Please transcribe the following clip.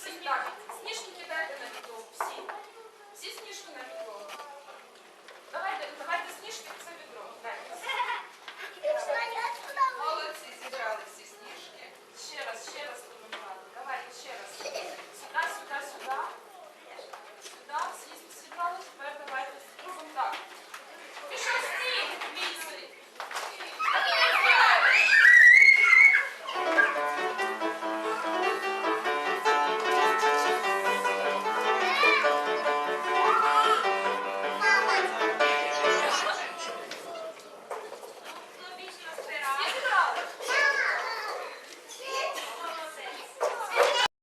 Всі, так, сніжки кидайте на підлогу. Всі. Всі сніжки на підлогу.